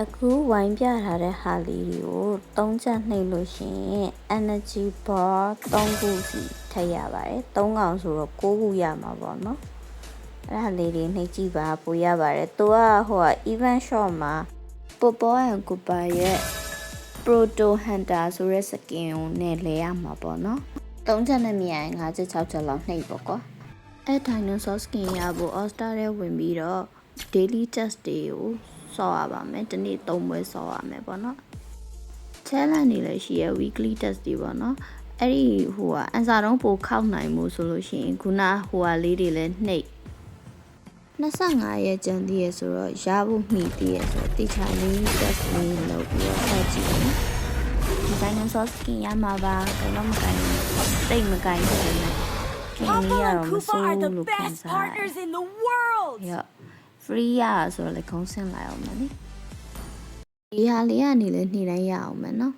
အခုဝိုင်းပြထားတဲ့ဟာလေးတွေကိုသုံးချက်နှိပ်လို့ရှရင် energy bar 3ခုစီထည့်ရပါတယ်3កောင်ဆိုတော့6ခုရမှာပေါ့နော်အဲ့ဒါလေးတွေနှိပ်ကြည့်ပါပိုရပါတယ်သူကဟိုက event shop မှာ Popo and Kupa ရဲ့ Proto Hunter ဆိုတဲ့ skin ကိုနဲ့လဲရမှာပေါ့နော်3ချက်နဲ့မြင်ရင်5ချက်6ချက်လောက်နှိပ်ပေါ့ကွာအဲ့ dinosaur skin ရဖို့ All Star ထဲဝင်ပြီးတော့ daily test တွေကို စောရပါမယ်ဒီနေ့3ပွဲစောရမယ်ပေါ့နော် challenge တွေလည်းရှိရ weekly test တွေပေါ့နော်အဲ့ဒီဟိုကအန်စာတုံးပိုခောက်နိုင်မှုဆိုလို့ရှိရင်ခုနဟိုဟာလေးတွေလည်းနှိပ်25ရက်ကျန်သေးရဆိုတော့ရဖို့မှီသေးရဆိုတော့တိချာလေး test လေးလုပ်ပြီးတော့ဆက်ကြည့်ပါမယ်ဒီ dinosaur skin ရမှာပါဘယ်တော့မကိုင်းဘူးတိတ်မကိုင်းဘူးလေကင်းလေး Papa ရ and တော့မ Koopa စိုး are the လို့ခံ best စားရတယ် partners in the world. ရ free ရဆိုတော့လည်းခုံးဆင်းလိုက်အောင်မယ်နိဒီဟာလေးကနေလည်းနှိမ့်တိုင်းရအောင်မယ်နော်